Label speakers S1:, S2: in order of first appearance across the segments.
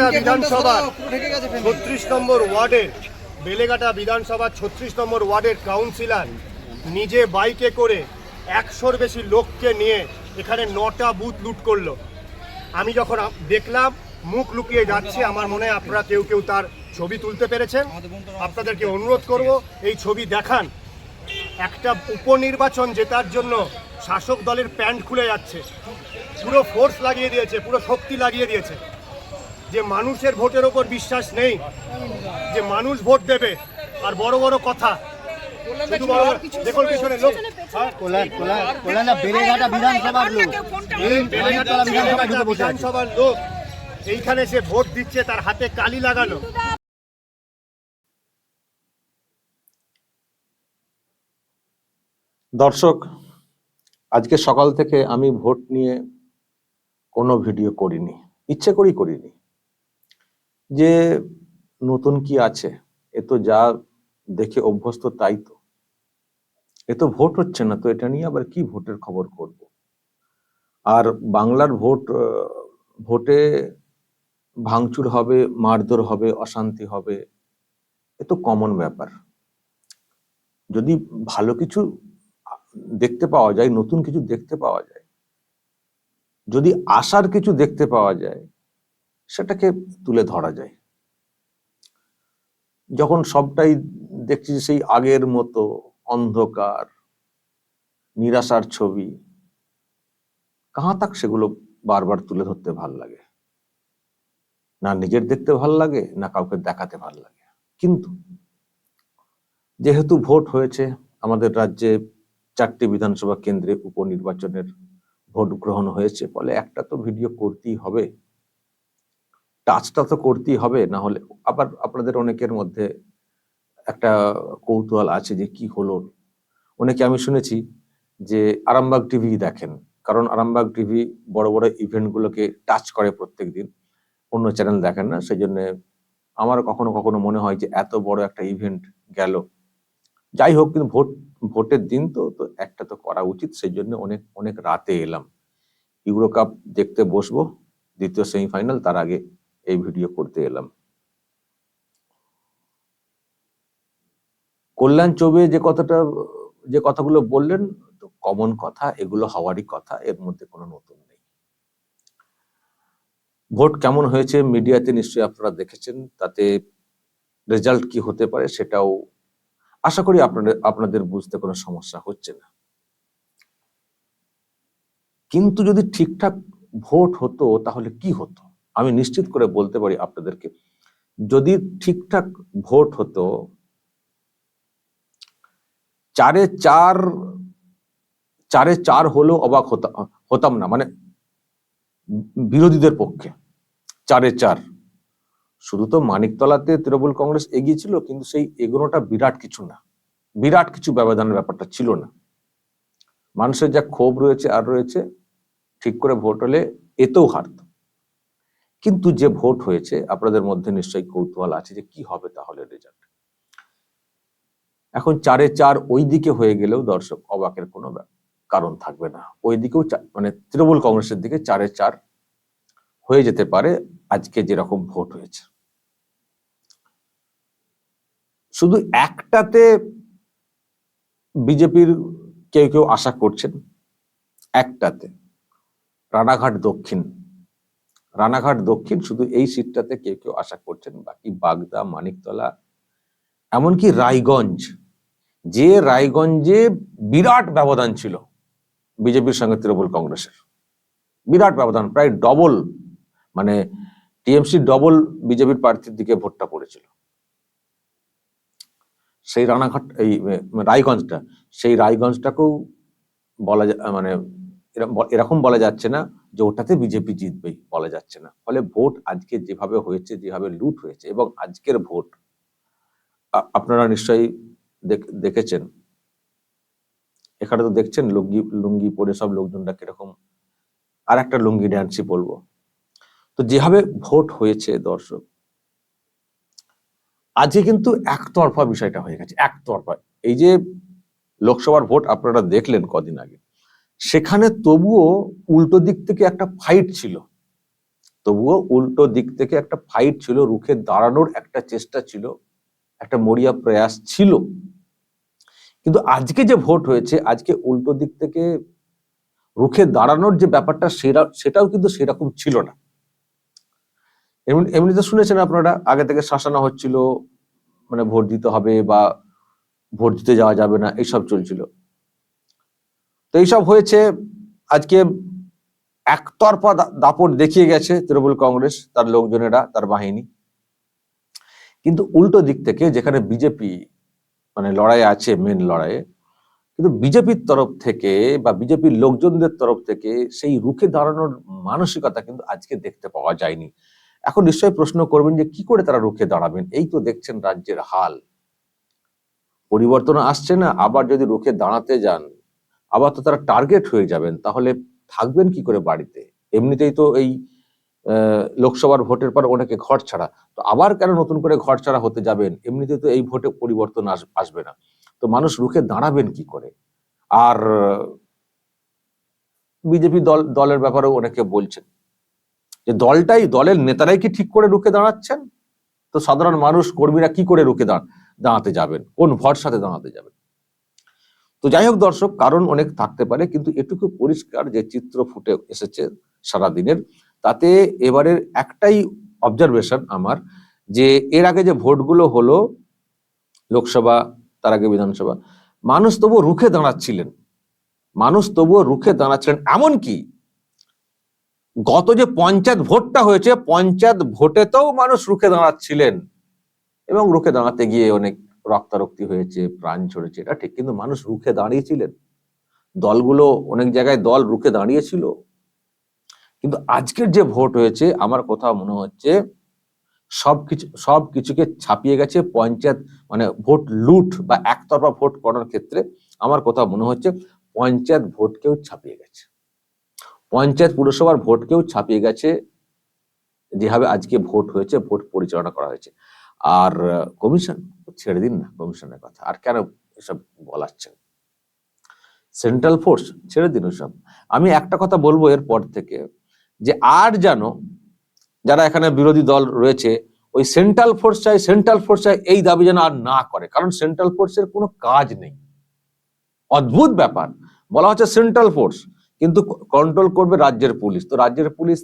S1: বেলেঘাটা বিধানসভা। ছত্রিশ নম্বর ওয়ার্ডের বেলেঘাটা বিধানসভা ছত্রিশ নম্বর ওয়ার্ডের কাউন্সিলর নিজে বাইকে করে একশোর বেশি লোককে নিয়ে এখানে নটা বুথ লুট করল। আমি যখন দেখলাম মুখ লুকিয়ে যাচ্ছে আমার মনে হয় আপনারা কেউ কেউ তার ছবি তুলতে পেরেছেন। আপনাদেরকে অনুরোধ করব এই ছবি দেখান। একটা উপনির্বাচন জেতার জন্য শাসক দলের প্যান্ট খুলে যাচ্ছে। পুরো ফোর্স লাগিয়ে দিয়েছে পুরো শক্তি লাগিয়ে দিয়েছে। যে মানুষের ভোটের ওপর বিশ্বাস নেই যে মানুষ ভোট দেবে আর বড় বড় কথা। দেখুন পিছনে লোক
S2: বিধানসভার লোক
S1: এইখানে সে ভোট দিচ্ছে তার হাতে কালি লাগানো
S3: দর্শক আজকে সকাল থেকে আমি ভোট নিয়ে কোনো ভিডিও করিনি। ইচ্ছে করেই করিনি। যে নতুন কি আছে, এ তো যা দেখে অভ্যস্ত তাই তো। এ তো ভোট হচ্ছে না, তো এটা নিয়ে আবার কি ভোটের খবর করব? আর বাংলার ভোট ভোটে ভাঙচুর হবে, মারধর হবে, অশান্তি হবে, এ তো কমন ব্যাপার। যদি ভালো কিছু দেখতে পাওয়া যায়, নতুন কিছু দেখতে পাওয়া যায়, যদি আশার কিছু দেখতে পাওয়া যায় সেটাকে তুলে ধরা যায়। যখন সবটাই দেখছি সেই আগের মতো অন্ধকার, নিরাশার ছবি, কাহা তাক সেগুলো বারবার তুলে ধরতে ভালো লাগে। না নিজের দেখতে ভালো লাগে, না কাউকে দেখাতে ভালো লাগে। কিন্তু যেহেতু ভোট হয়েছে, আমাদের রাজ্যে চারটি বিধানসভা কেন্দ্রে উপনির্বাচনের ভোট গ্রহণ হয়েছে, ফলে একটা তো ভিডিও করতেই হবে। টাচটা তো করতেই হবে না হলে আবার আপনাদের অনেকের মধ্যে একটা কৌতূহল আছে যে কি হলো। অনেকে আমি শুনেছি যে আরামবাগ টিভি দেখেন, কারণ আরামবাগ টিভি বড় বড় ইভেন্টগুলোকে টাচ করে প্রত্যেক দিন অন্য চ্যানেল দেখেন না সেই জন্য আমার কখনো কখনো মনে হয় যে এত বড় একটা ইভেন্ট গেল। যাই হোক, কিন্তু ভোট, ভোটের দিন তো তো একটা তো করা উচিত সেই জন্য অনেক অনেক রাতে এলাম। ইউরো কাপ দেখতে বসবো, দ্বিতীয় সেমিফাইনাল তার আগে এই ভিডিও করতে এলাম। কল্যাণ চৌবে যে কথাটা, যে কথাগুলো বললেন, তো কমন কথা, এগুলো হওয়ারই কথা, এর মধ্যে কোনো নতুন নেই। ভোট কেমন হয়েছে মিডিয়াতে নিশ্চয়ই আপনারা দেখেছেন, তাতে রেজাল্ট কি হতে পারে সেটাও আশা করি আপনাদের আপনাদের বুঝতে কোনো সমস্যা হচ্ছে না। কিন্তু যদি ঠিকঠাক ভোট হতো, তাহলে কি হতো? আমি নিশ্চিত করে বলতে পারি আপনাদেরকে, যদি ঠিকঠাক ভোট হতো, চারে চার চারে চার হলেও অবাক হতা- হতাম না মানে বিরোধীদের পক্ষে, চারে চার। শুধু তো মানিকতলাতে তৃণমূল কংগ্রেস এগিয়েছিল, কিন্তু সেই এগোনোটা বিরাট কিছু না, বিরাট কিছু ব্যবধানের ব্যাপারটা ছিল না। মানুষের যা ক্ষোভ রয়েছে আর রয়েছে, ঠিক করে ভোট হলে এতেও হারত। কিন্তু যে ভোট হয়েছে, আপনাদের মধ্যে নিশ্চয়ই কৌতূহল আছে যে কি হবে তাহলে রেজাল্ট এখন চারে চার ওই দিকে হয়ে গেলেও দর্শক অবাকের কোনো কারণ থাকবে না। ওই দিকেও মানে তৃণমূল কংগ্রেসের দিকে চারে চার হয়ে যেতে পারে আজকে যেরকম ভোট হয়েছে। শুধু একটাতে বিজেপির কেউ কেউ আশা করছেন, একটাতে রানাঘাট দক্ষিণ রানাঘাট দক্ষিণ শুধু এই সিটটাতে কেউ কেউ আশা করছেন, বাকি বাগদা, মানিকতলা, এমনকি রায়গঞ্জ। যে রায়গঞ্জে বিরাট ব্যবধান ছিল বিজেপির সঙ্গে তৃণমূল কংগ্রেসের। বিরাট ব্যবধান, প্রায় ডবল মানে টিএমসি ডবল বিজেপির প্রার্থীর দিকে ভোটটা পড়েছিল। সেই রানাঘাট, এই রায়গঞ্জটা, সেই রায়গঞ্জটাকেও বলা যা- মানে এরকম বলা যাচ্ছে না যে ওটাতে বিজেপি জিতবেই বলা যাচ্ছে না। ফলে ভোট আজকে যেভাবে হয়েছে, যেভাবে লুট হয়েছে এবং আজকের ভোট আপনারা নিশ্চয়ই দেখেছেন। এখানে তো দেখছেন লুঙ্গি লুঙ্গি পরে সব লোকজনরা কীরকম আর একটা লুঙ্গি ড্যান্সই বলব তো যেভাবে ভোট হয়েছে দর্শক, আজকে কিন্তু একতরফা বিষয়টা হয়ে গেছে, একতরফা। এই যে লোকসভার ভোট আপনারা দেখলেন কদিন আগে সেখানে তবুও উল্টো দিক থেকে একটা ফাইট ছিল। তবুও উল্টো দিক থেকে একটা ফাইট ছিল, রুখে দাঁড়ানোর একটা চেষ্টা ছিল, একটা মরিয়া প্রয়াস ছিল। কিন্তু আজকে যে ভোট হয়েছে, আজকে উল্টো দিক থেকে রুখে দাঁড়ানোর যে ব্যাপারটা সেটা সেটাও কিন্তু সেরকম ছিল না। এমনি এমনিতে শুনেছেন আপনারা, আগে থেকে শাসানো হচ্ছিল মানে ভোট দিতে হবে বা ভোট দিতে যাওয়া যাবে না, এইসব চলছিল। তো এইসব হয়েছে। আজকে একতরফা দাপট দেখিয়ে গেছে তৃণমূল কংগ্রেস, তার লোকজনেরা, তার বাহিনী। কিন্তু উল্টো দিক থেকে যেখানে বিজেপি মানে লড়াই আছে মেন লড়াইয়ে, কিন্তু বিজেপির তরফ থেকে বা বিজেপির লোকজনদের তরফ থেকে সেই রুখে দাঁড়ানোর মানসিকতা কিন্তু আজকে দেখতে পাওয়া যায়নি। এখন নিশ্চয়ই প্রশ্ন করবেন যে কি করে তারা রুখে দাঁড়াবেন? এই তো দেখছেন রাজ্যের হাল। পরিবর্তন আসছে না, আবার যদি রুখে দাঁড়াতে যান আবার তো তারা টার্গেট হয়ে যাবেন, তাহলে থাকবেন কি করে বাড়িতে? এমনিতেই তো এই লোকসভার ভোটের পর অনেকে ঘর ছাড়া। তো আবার কেন নতুন করে ঘর ছাড়া হতে যাবেন? এমনিতে তো এই ভোটে পরিবর্তন আসবে না। তো মানুষ রুখে দাঁড়াবেন কি করে? আর বিজেপি দল, দলের ব্যাপারেও অনেকে বলছেন। যে দলটাই, দলের নেতারাই কি ঠিক করে রুখে দাঁড়াচ্ছেন? তো সাধারণ মানুষ কর্মীরা কি করে রুখে দাঁড়, দাঁড়াতে যাবেন? কোন ভরসাতে দাঁড়াতে যাবেন? তো যাই হোক দর্শক, কারণ অনেক থাকতে পারে, কিন্তু এটুকু পরিষ্কার যে চিত্র ফুটে এসেছে সারা দিনের তাতে এবারের একটাই অবজারভেশন আমার যে এর আগে যে ভোটগুলো হলো লোকসভা, তার আগে বিধানসভা, মানুষ তবুও রুখে দাঁড়াচ্ছিলেন। মানুষ তবুও রুখে দাঁড়াচ্ছিলেন। এমনকি গত যে পঞ্চায়েত ভোটটা হয়েছে, পঞ্চায়েত ভোটেতেও মানুষ রুখে দাঁড়াচ্ছিলেন এবং রুখে দাঁড়াতে গিয়ে অনেক রক্তারক্তি হয়েছে, প্রাণ ছড়েছে এটা ঠিক। কিন্তু মানুষ রুখে দাঁড়িয়েছিলেন। দলগুলো অনেক জায়গায় দল রুখে দাঁড়িয়েছিল। কিন্তু আজকের যে ভোট হয়েছে, আমার কথা মনে হচ্ছে সবকিছু সব কিছুকে ছাপিয়ে গেছে পঞ্চায়েত মানে ভোট লুট বা একতরফা ভোট করার ক্ষেত্রে। আমার কথা মনে হচ্ছে পঞ্চায়েত ভোটকেও ছাপিয়ে গেছে। পঞ্চায়েত পুরসভার ভোটকেও ছাপিয়ে গেছে। যেভাবে আজকে ভোট হয়েছে, ভোট পরিচালনা করা হয়েছে। আর কমিশন? ছেড়ে দিন না, কমিশনের কথা। আর কেন এসব বলাচ্ছেন? সেন্ট্রাল ফোর্স ছেড়ে দিন ওসব। আমি একটা কথা বলব এর পর থেকে, যে আর যেন যারা এখানে বিরোধী দল রয়েছে, ওই সেন্ট্রাল ফোর্স চাই সেন্ট্রাল ফোর্স চাই, এই দাবি যেন আর না করে। কারণ সেন্ট্রাল ফোর্সের কোনো কাজ নেই। অদ্ভুত ব্যাপার। বলা হচ্ছে সেন্ট্রাল ফোর্স কিন্তু কন্ট্রোল করবে রাজ্যের পুলিশ। তো রাজ্যের পুলিশ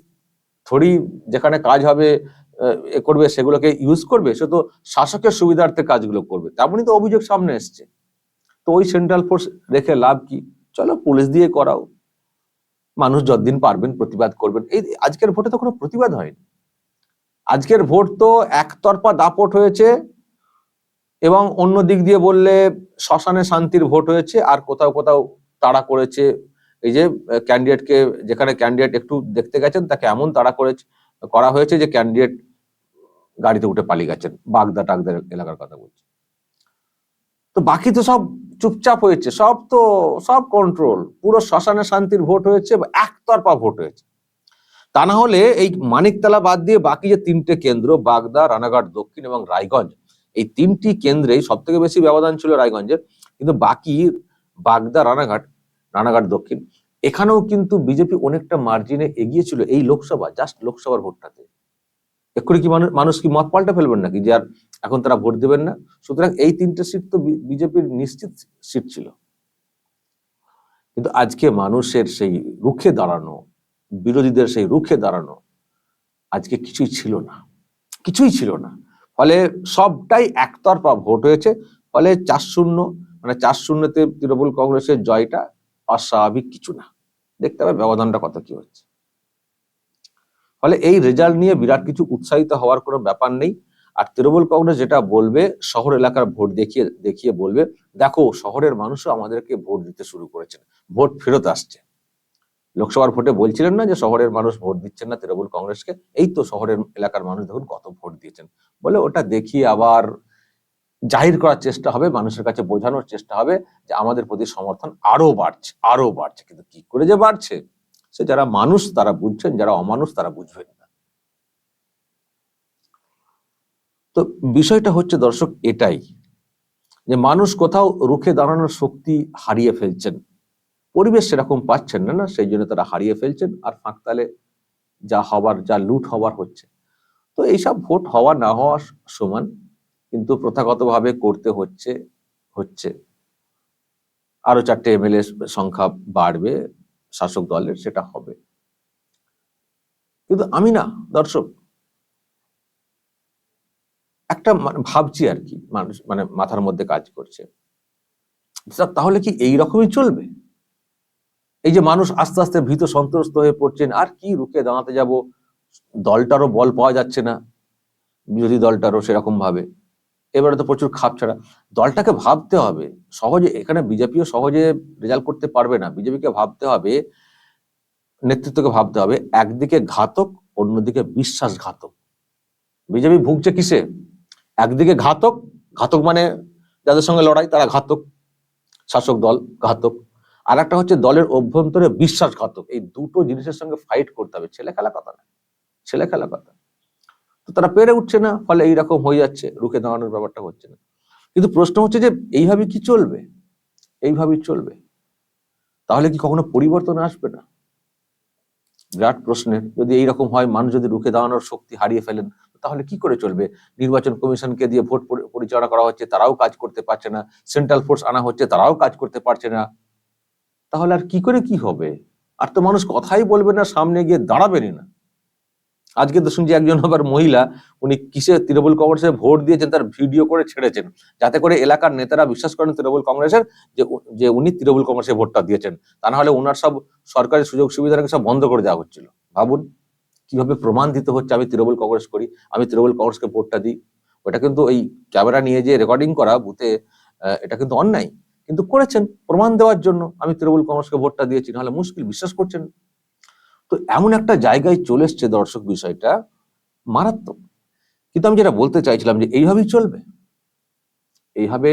S3: থোড়ি যেখানে কাজ হবে করবে, সেগুলোকে ইউজ করবে, সে তো শাসকের সুবিধার্থে কাজগুলো করবে। তেমনই তো অভিযোগ সামনে এসছে। তো ওই সেন্ট্রাল ফোর্স রেখে লাভ কি? চলো পুলিশ দিয়ে করাও। মানুষ যতদিন পারবেন প্রতিবাদ করবেন। এই আজকের ভোটে তো কোনো প্রতিবাদ হয়নি। আজকের ভোট তো একতরফা দাপট হয়েছে এবং অন্য দিক দিয়ে বললে শ্মশানে শান্তির ভোট হয়েছে, আর কোথাও কোথাও তাড়া করেছে। এই যে ক্যান্ডিডেটকে যেখানে ক্যান্ডিডেট একটু দেখতে গেছেন, তাকে এমন তাড়া করেছে করা হয়েছে যে ক্যান্ডিডেট গাড়িতে উঠে পালিয়ে গেছেন, বাগদা টাগদা এলাকার কথা বলছি। তো বাকি তো সব চুপচাপ হয়েছে, সব তো, সব কন্ট্রোল পুরো শ্মশানে শান্তির ভোট হয়েছে একতরফা ভোট হয়েছে। তা না হলে এই মানিকতলা বাদ দিয়ে বাকি যে তিনটে কেন্দ্র, বাগদা, রানাঘাট, দক্ষিণ এবং রায়গঞ্জ, এই তিনটি কেন্দ্রেই সব থেকে বেশি ব্যবধান ছিল রায়গঞ্জের। কিন্তু বাকি বাগদা, রানাঘাট রানাঘাট, দক্ষিণ এখানেও কিন্তু বিজেপি অনেকটা মার্জিনে এগিয়েছিল এই লোকসভা জাস্ট লোকসভার ভোটটাতে। এক্ষুনি কি মানুষ মানুষ কি মত পাল্টা ফেলবেন নাকি যে আর এখন তারা ভোট দেবেন না? সুতরাং এই তিনটে সিট তো বিজেপির নিশ্চিত সিট ছিল। কিন্তু আজকে মানুষের সেই রুখে দাঁড়ানো, বিরোধীদের সেই রুখে দাঁড়ানো আজকে কিছুই ছিল না। কিছুই ছিল না। ফলে সবটাই একতরফা ভোট হয়েছে। ফলে চার শূন্য মানে চার শূন্যতে তৃণমূল কংগ্রেসের জয়টা অস্বাভাবিক কিছু না। দেখতে হবে ব্যবধানটা কত কি হচ্ছে। ফলে এই রেজাল্ট নিয়ে বিরাট কিছু উৎসাহিত হওয়ার কোনো ব্যাপার নেই। আর তৃণমূল কংগ্রেস যেটা বলবে, শহর এলাকার ভোট দেখিয়ে দেখিয়ে বলবে, দেখো শহরের মানুষও আমাদেরকে ভোট দিতে শুরু করেছেন। ভোট ফেরত আসছে। লোকসভার ভোটে বলছিলেন না যে শহরের মানুষ ভোট দিচ্ছেন না তৃণমূল কংগ্রেসকে। এই তো শহরের এলাকার মানুষ দেখুন কত ভোট দিয়েছেন। বলে ওটা দেখিয়ে আবার জাহির করার চেষ্টা হবে, মানুষের কাছে বোঝানোর চেষ্টা হবে যে আমাদের প্রতি সমর্থন আরও বাড়ছে আরও বাড়ছে। কিন্তু কি করে যে বাড়ছে? সে যারা মানুষ তারা বুঝছেন, যারা অমানুষ তারা বুঝবেন না। তো বিষয়টা হচ্ছে দর্শক এটাই, যে মানুষ কোথাও রুখে দাঁড়ানোর শক্তি হারিয়ে ফেলছেন। পরিবেশ সেরকম পাচ্ছেন না না? সেই জন্য তারা হারিয়ে ফেলছেন আর ফাঁকতালে যা হবার, যা লুট হবার হচ্ছে। তো এইসব ভোট হওয়া, না হওয়া সমান কিন্তু প্রথাগতভাবে করতে হচ্ছে হচ্ছে। আরও চারটে এমএলএ সংখ্যা বাড়বে শাসক দলের, সেটা হবে। কিন্তু আমি না, দর্শক, একটা ভাবছি আর কি, মানুষ মানে মাথার মধ্যে কাজ করছে। তাহলে কি এই রকমই চলবে? এই যে মানুষ আস্তে আস্তে ভীত সন্ত্রস্ত হয়ে পড়ছেন, আর কি রুখে দাঁড়াতে যাব? দলটারও বল পাওয়া যাচ্ছে না। বিরোধী দলটারও সেরকম ভাবে এবারে তো প্রচুর খাপ ছাড়া। দলটাকে ভাবতে হবে, সহজে এখানে বিজেপিও সহজে রেজাল্ট করতে পারবে না, বিজেপিকে ভাবতে হবে, নেতৃত্বকে ভাবতে হবে, একদিকে ঘাতক, অন্যদিকে বিশ্বাসঘাতক। বিজেপি ভুগছে কিসে? একদিকে ঘাতক ঘাতক মানে যাদের সঙ্গে লড়াই তারা ঘাতক, শাসক দল ঘাতক। আর একটা হচ্ছে দলের অভ্যন্তরে বিশ্বাসঘাতক, এই দুটো জিনিসের সঙ্গে ফাইট করতে হবে ছেলে খেলা কথা না ছেলে খেলা কথা। তারা পেরে উঠছে না, ফলে এইরকম হয়ে যাচ্ছে, রুখে দাঁড়ানোর ব্যাপারটা হচ্ছে না। কিন্তু প্রশ্ন হচ্ছে যে, এইভাবে কি চলবে? এইভাবেই চলবে। তাহলে কি কখনো পরিবর্তন আসবে না? বিরাট প্রশ্নের, যদি এইরকম হয়, মানুষ যদি রুখে দাঁড়ানোর শক্তি হারিয়ে ফেলেন, তাহলে কি করে চলবে? নির্বাচন কমিশনকে দিয়ে ভোট পরিচালনা করা হচ্ছে, তারাও কাজ করতে পারছে না। সেন্ট্রাল ফোর্স আনা হচ্ছে, তারাও কাজ করতে পারছে না। তাহলে আর কি করে কি হবে? আর তো মানুষ কথাই বলবে না, সামনে গিয়ে দাঁড়াবেনই না। আজকে তো শুনছি একজন আবার মহিলা, উনি কিসে তৃণমূল কংগ্রেসে ভোট দিয়েছেন, তার ভিডিও করে ছেড়েছেন। যাতে করে এলাকার নেতারা বিশ্বাস করেন তৃণমূল কংগ্রেসের যে যে উনি তৃণমূল কংগ্রেসে ভোটটা দিয়েছেন। তা না হলে ওনার সব সরকারি সুযোগ সুবিধা সব বন্ধ করে দেওয়া হচ্ছিল। ভাবুন, কীভাবে প্রমাণ দিতে হচ্ছে আমি তৃণমূল কংগ্রেস করি, আমি তৃণমূল কংগ্রেসকে ভোটটা দিই? ওটা কিন্তু ওই ক্যামেরা নিয়ে যে রেকর্ডিং করা, বুথে এটা কিন্তু অন্যায়। কিন্তু করেছেন, প্রমাণ দেওয়ার জন্য আমি তৃণমূল কংগ্রেসকে ভোটটা দিয়েছি, নাহলে মুশকিল, বিশ্বাস করছেন। তো এমন একটা জায়গায় চলে এসছে দর্শক বিষয়টা মারাত্মক। কিন্তু আমি যেটা বলতে চাইছিলাম যে এইভাবেই চলবে। এইভাবে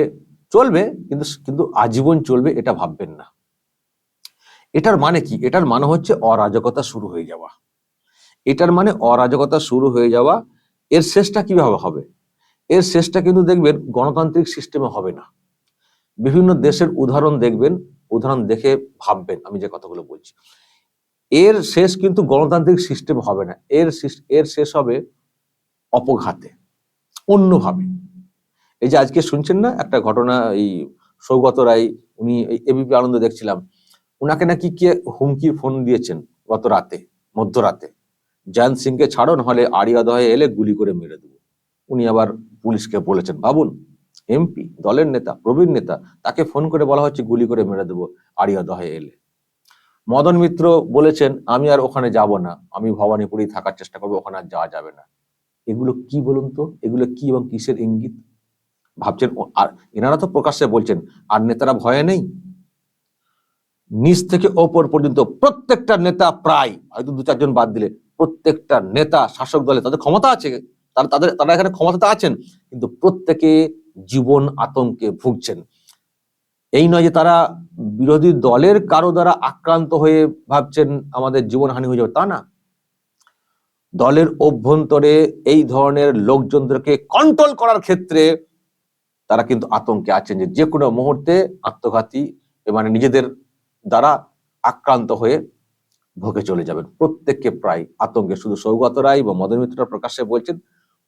S3: চলবে, কিন্তু কিন্তু আজীবন চলবে এটা ভাববেন না। এটার মানে কি? এটার মানে হচ্ছে অরাজকতা শুরু হয়ে যাওয়া। এটার মানে অরাজকতা শুরু হয়ে যাওয়া, এর শেষটা কীভাবে হবে? এর শেষটা কিন্তু দেখবেন গণতান্ত্রিক সিস্টেমে হবে না। বিভিন্ন দেশের উদাহরণ দেখবেন, উদাহরণ দেখে ভাববেন, আমি যে কথাগুলো বলছি। এর শেষ কিন্তু গণতান্ত্রিক সিস্টেম হবে না। এর এর শেষ হবে অপঘাতে। অন্যভাবে। এই যে আজকে শুনছেন না একটা ঘটনা, এই সৌগত রায়, উনি এবিপি আনন্দ দেখছিলাম। উনাকে নাকি কে হুমকির ফোন দিয়েছেন গত রাতে, মধ্যরাতে। জয়ন্ত সিংকে ছাড়ো, নাহলে আড়িয়াদহে এলে গুলি করে মেরে দেবো। উনি আবার পুলিশকে বলেছেন ভাবুন এমপি, দলের নেতা, প্রবীণ নেতা, তাকে ফোন করে বলা হচ্ছে গুলি করে মেরে দেবো, আড়িয়াদহে এলে। মদন মিত্র বলেছেন, আমি আর ওখানে যাব না। আমি ভবানীপুরেই থাকার চেষ্টা করব, ওখানে আর যাওয়া যাবে না। এগুলো কি বলুন তো? এগুলো কি এবং কিসের ইঙ্গিত? ভাবছেন, আর এনারা তো প্রকাশ্যে বলছেন, আর নেতারা ভয়ে নেই? নিচ থেকে ওপর পর্যন্ত প্রত্যেকটা নেতা প্রায়, হয়তো দু চারজন বাদ দিলে, প্রত্যেকটা নেতা, শাসক দলে তাদের ক্ষমতা আছে, তারা তাদের, তারা এখানে ক্ষমতাতে আছেন, কিন্তু প্রত্যেকে জীবন আতঙ্কে ভুগছেন। এই নয় যে তারা বিরোধী দলের কারও দ্বারা আক্রান্ত হয়ে ভাবছেন আমাদের জীবনহানি হয়ে যাবে, তা না। দলের অভ্যন্তরে এই ধরনের লোকজনদেরকে কন্ট্রোল করার ক্ষেত্রে তারা কিন্তু আতঙ্কে আছেন যে যে কোনো মুহূর্তে আত্মঘাতী মানে নিজেদের দ্বারা আক্রান্ত হয়ে ভোগে চলে যাবেন। প্রত্যেককে প্রায় আতঙ্কে, শুধু সৌগত রায় বা মদন মিত্র প্রকাশ্যে বলছেন,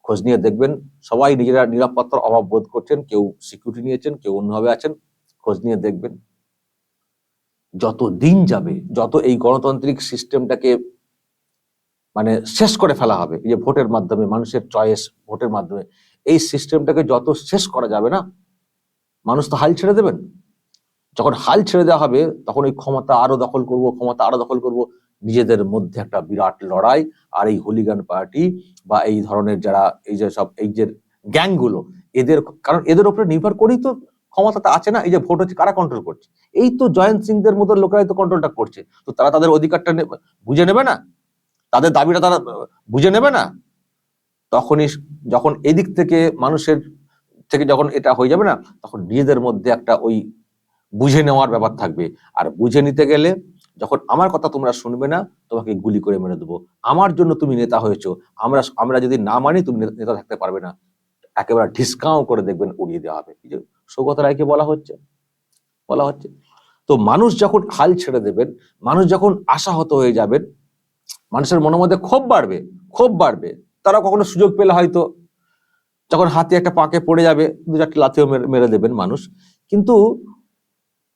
S3: খোঁজ নিয়ে দেখবেন সবাই নিজেরা নিরাপত্তার অভাব বোধ করছেন, কেউ সিকিউরিটি নিয়েছেন, কেউ অন্যভাবে আছেন। খোঁজ নিয়ে দেখবেন। যত দিন যাবে, যত এই গণতান্ত্রিক সিস্টেমটাকে মানে শেষ করে ফেলা হবে যে ভোটের মাধ্যমে, মানুষের চয়েস ভোটের মাধ্যমে, এই সিস্টেমটাকে যত শেষ করা যাবে না, মানুষ তো হাল ছেড়ে দেবেন। যখন হাল ছেড়ে দেওয়া হবে, তখন এই ক্ষমতা আরও দখল করব, ক্ষমতা আরও দখল করব, নিজেদের মধ্যে একটা বিরাট লড়াই আর এই হোলিগান পার্টি বা এই ধরনের যারা এই যে সব, এই যে গ্যাংগুলো এদের, কারণ এদের উপরে নির্ভর করেই তো ক্ষমতাটা আছে না, এই যে ভোট হচ্ছে কারা কন্ট্রোল করছে? এই তো জয়ন্ত সিংদের মতো লোকেরাই তো কন্ট্রোলটা করছে। তো তারা তাদের অধিকারটা বুঝে নেবে না? তাদের দাবিটা তারা, বুঝে নেবে না? তখনই যখন এদিক থেকে মানুষের থেকে যখন এটা হয়ে যাবে না, তখন নিজেদের মধ্যে একটা ওই বুঝে নেওয়ার ব্যাপার থাকবে। আর বুঝে নিতে গেলে যখন আমার কথা তোমরা শুনবে না, তোমাকে গুলি করে মেরে দেবো। আমার জন্য তুমি নেতা হয়েছো। আমরা আমরা যদি না মানি, তুমি নেতা- থাকতে পারবে না। একেবারে ঢিসকাও করে দেখবেন উড়িয়ে দেওয়া হবে। সৌগত রায়কে বলা হচ্ছে বলা হচ্ছে। তো মানুষ যখন হাল ছেড়ে দেবেন, মানুষ যখন আশাহত হয়ে যাবেন, মানুষের মনের মধ্যে ক্ষোভ বাড়বে ক্ষোভ বাড়বে। তারা কখনো সুযোগ পেলে হয়তো, যখন হাতে একটা পাকে পড়ে যাবে, দু চারটি লাথিও মেরে- দেবেন মানুষ। কিন্তু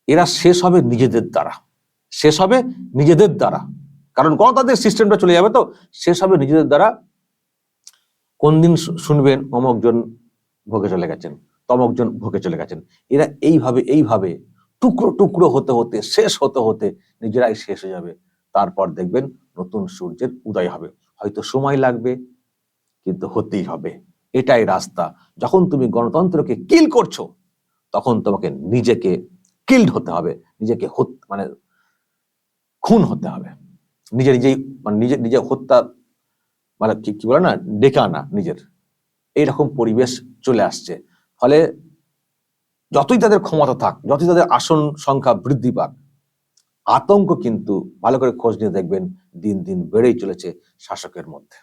S3: এরা শেষ হবে নিজেদের দ্বারা। শেষ হবে নিজেদের দ্বারা। কারণ গণতান্ত্রিক সিস্টেমটা চলে যাবে তো। শেষ হবে নিজেদের দ্বারা। কোন দিন শুনবেন অমকজন ভোগে চলে গেছেন। তমকজন ভোগে চলে গেছেন। এরা এইভাবে এইভাবে, টুকরো টুকরো হতে হতে, শেষ হতে হতে নিজেরাই শেষ হয়ে যাবে। তারপর দেখবেন নতুন সূর্যের উদয় হবে। হয়তো সময় লাগবে, কিন্তু হতেই হবে। এটাই রাস্তা। যখন তুমি গণতন্ত্রকে কিল করছ, তখন তোমাকে নিজেকে কিল্ড হতে হবে। নিজেকে মানে খুন হতে হবে। নিজে নিজেই মানে নিজে নিজে হত্যা মানে কি বলে না? ডেকে আনা নিজের। এইরকম পরিবেশ চলে আসছে। ফলে যতই তাদের ক্ষমতা থাক, যতই তাদের আসন সংখ্যা বৃদ্ধি পাক, আতঙ্ক কিন্তু ভালো করে খোঁজ নিয়ে দেখবেন দিন দিন বেড়েই চলেছে শাসকের মধ্যে।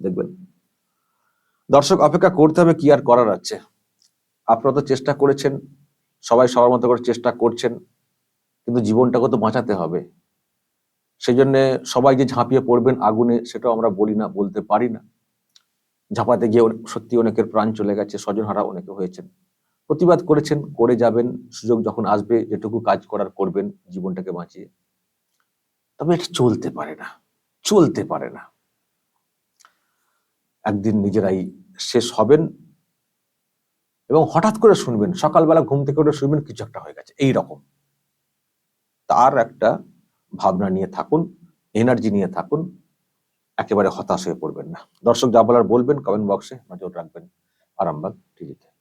S3: দেখবেন, দর্শক অপেক্ষা করতে হবে কি আর করার আছে। আপনারা তো চেষ্টা করেছেন, সবাই সবার মতো করে চেষ্টা করছেন, কিন্তু জীবনটাকে তো বাঁচাতে হবে। সেই জন্য সবাই যে ঝাঁপিয়ে পড়বেন আগুনে, সেটাও আমরা বলি না, বলতে পারি না। ঝাঁপাতে গিয়ে সত্যি অনেকের প্রাণ চলে গেছে, স্বজনহারা অনেকে হয়েছেন। প্রতিবাদ করেছেন, করে যাবেন, সুযোগ যখন আসবে, যেটুকু কাজ করার করবেন, জীবনটাকে বাঁচিয়ে। তবে এটা চলতে পারে না, চলতে পারে না। একদিন নিজেরাই শেষ হবেন এবং হঠাৎ করে শুনবেন, সকালবেলা ঘুম থেকে উঠে শুনবেন, কিছু একটা হয়ে গেছে এই রকম তার একটা ভাবনা নিয়ে থাকুন এনার্জি নিয়ে থাকুন একেবারে হতাশ হয়ে পড়বেন না। দর্শক যা বলার বলবেন কমেন্ট বক্সে নজর রাখবেন। আরামবাগ টিভিতে।